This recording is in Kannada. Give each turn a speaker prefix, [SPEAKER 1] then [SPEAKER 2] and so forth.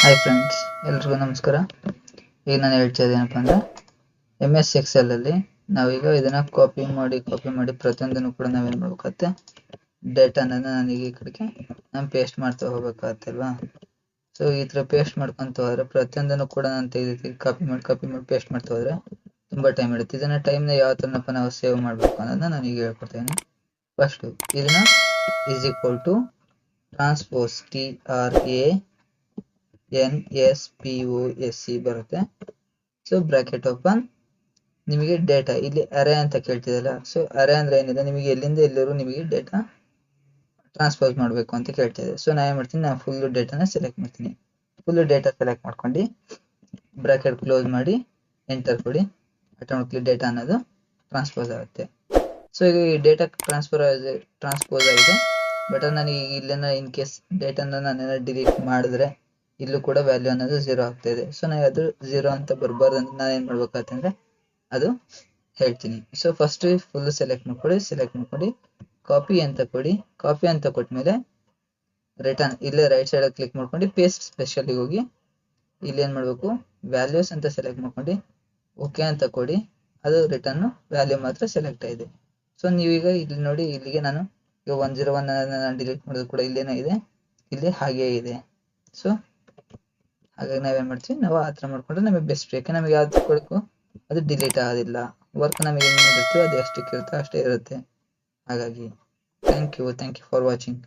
[SPEAKER 1] ಹಾಯ್ ಫ್ರೆಂಡ್ಸ್ ಎಲ್ರಿಗೂ ನಮಸ್ಕಾರ. ಈಗ ನಾನು ಹೇಳ್ತಾ ಇದ್ದೇನಪ್ಪ ಅಂದರೆ ಎಂ ಎಸ್ ಎಕ್ಸೆಲಲ್ಲಿ ನಾವೀಗ ಇದನ್ನು ಕಾಪಿ ಮಾಡಿ ಕಾಪಿ ಮಾಡಿ ಪ್ರತಿಯೊಂದನ್ನು ಕೂಡ ನಾವೇನು ಮಾಡ್ಬೇಕಾಗತ್ತೆ ಡೇಟಾನ ನನಗೆ ಈ ಕಡೆಗೆ ನಾನು ಪೇಸ್ಟ್ ಮಾಡ್ತಾ ಹೋಗ್ಬೇಕಾಗತ್ತೆ ಅಲ್ವಾ? ಸೊ ಈ ಥರ ಪೇಸ್ಟ್ ಮಾಡ್ಕೊಂತ ಹೋದ್ರೆ, ಪ್ರತಿಯೊಂದನ್ನು ಕೂಡ ನಾನು ತೆಗೆದು ಕಾಪಿ ಮಾಡಿ ಕಾಪಿ ಮಾಡಿ ಪೇಸ್ಟ್ ಮಾಡ್ತಾ ಹೋದ್ರೆ ತುಂಬ ಟೈಮ್ ಹಿಡುತ್ತೆ ಇದನ್ನು ಟೈಮ್ನ ಯಾವ ಥರನಪ್ಪ ನಾವು ಸೇವ್ ಮಾಡಬೇಕು ಅನ್ನೋದನ್ನ ನಾನು ಈಗ ಹೇಳ್ಕೊಡ್ತೀನಿ ಫಸ್ಟು ಇದನ್ನು is equal to transpose T R A N S P O S C ಬರುತ್ತೆ. ಸೊ ಬ್ರಾಕೆಟ್ ಓಪನ್ ನಿಮಗೆ ಡೇಟಾ ಇಲ್ಲಿ ಅರೆ ಅಂತ ಕೇಳ್ತಿದಲ್ಲ ಸೊ ಅರೆ ಅಂದ್ರೆ ಏನಿದೆ? ನಿಮಗೆ ಎಲ್ಲಿಂದ ಎಲ್ಲರೂ ನಿಮಗೆ ಡೇಟಾ ಟ್ರಾನ್ಸ್ಪೋಸ್ ಮಾಡಬೇಕು ಅಂತ ಕೇಳ್ತಿದೆ. ಸೊ ನಾ ಏನು ಮಾಡ್ತೀನಿ? ನಾನು ಫುಲ್ ಡೇಟಾನ ಸೆಲೆಕ್ಟ್ ಮಾಡ್ತೀನಿ. ಫುಲ್ ಡೇಟಾ ಸೆಲೆಕ್ಟ್ ಮಾಡ್ಕೊಂಡು ಬ್ರಾಕೆಟ್ ಕ್ಲೋಸ್ ಮಾಡಿ ಎಂಟರ್ ಕೊಡಿ. ಆಟೋಮೆಟಿಕ್ಲಿ ಡೇಟಾ ಅನ್ನೋದು ಟ್ರಾನ್ಸ್ಪೋಸ್ ಆಗುತ್ತೆ. ಸೊ ಈಗ ಈ ಡೇಟಾ ಟ್ರಾನ್ಸ್ಫರ್ ಟ್ರಾನ್ಸ್ಪೋಸ್ ಆಗಿದೆ. ಬಟ್ ನನಗೆ ಇಲ್ಲೇನ ಇನ್ ಕೇಸ್ ಡೇಟಾನ ನಾನೇನ ಡಿಲೀಟ್ ಮಾಡಿದ್ರೆ ಇಲ್ಲೂ ಕೂಡ ವ್ಯಾಲ್ಯೂ ಅನ್ನೋದು ಝೀರೋ ಆಗ್ತಾ ಇದೆ. ಸೊ ನನಗೆ ಅದು ಝೀರೋ ಅಂತ ಬರಬಾರ್ದು ಅಂತ ನಾನು ಏನು ಮಾಡ್ಬೇಕಾಗ್ತಂದ್ರೆ ಅದು ಹೇಳ್ತೀನಿ. ಸೊ ಫಸ್ಟ್ ಫುಲ್ ಸೆಲೆಕ್ಟ್ ಮಾಡ್ಕೊಡಿ ಸೆಲೆಕ್ಟ್ ಮಾಡ್ಕೊಂಡು ಕಾಪಿ ಅಂತ ಕೊಡಿ ಕಾಪಿ ಅಂತ ಕೊಟ್ಮೇಲೆ ರಿಟರ್ನ್ ಇಲ್ಲೇ ರೈಟ್ ಸೈಡ್ ಕ್ಲಿಕ್ ಮಾಡ್ಕೊಂಡು ಪೇಸ್ಟ್ ಸ್ಪೆಷಲಿಗೆ ಹೋಗಿ ಇಲ್ಲಿ ಏನು ಮಾಡಬೇಕು? ವ್ಯಾಲ್ಯೂಸ್ ಅಂತ ಸೆಲೆಕ್ಟ್ ಮಾಡ್ಕೊಂಡು ಓಕೆ ಅಂತ ಕೊಡಿ. ಅದು ರಿಟರ್ನ್ ವ್ಯಾಲ್ಯೂ ಮಾತ್ರ ಸೆಲೆಕ್ಟ್ ಆಗಿದೆ. ಸೊ ನೀವೀಗ ಇಲ್ಲಿ ನೋಡಿ ಇಲ್ಲಿಗೆ ನಾನು ಈಗ ಒನ್ ಜೀರೋ ಒನ್ ಡಿಲೀಟ್ ಮಾಡೋದು ಕೂಡ ಇಲ್ಲೇನೇ ಇದೆ. ಇಲ್ಲಿ ಹಾಗೇ ಇದೆ. ಸೊ ಹಾಗಾಗಿ ನಾವೇನು ಮಾಡ್ತೀವಿ? ನಾವು ಆ ಥರ ಮಾಡ್ಕೊಂಡ್ರೆ ನಮಗೆ ಬೆಸ್ಟ್ ಯಾಕೆ ನಮಗೆ ಯಾವ್ದು ಕೊಡಬೇಕು ಅದು ಡಿಲೀಟ್ ಆಗೋದಿಲ್ಲ ವರ್ಕ್ ನಮಗೆ ಏನು ಮಾಡಿರ್ತೀವೋ ಅದು ಎಷ್ಟಕ್ಕೆ ಇರುತ್ತೋ ಅಷ್ಟೇ ಇರುತ್ತೆ. ಹಾಗಾಗಿ thank you thank you for watching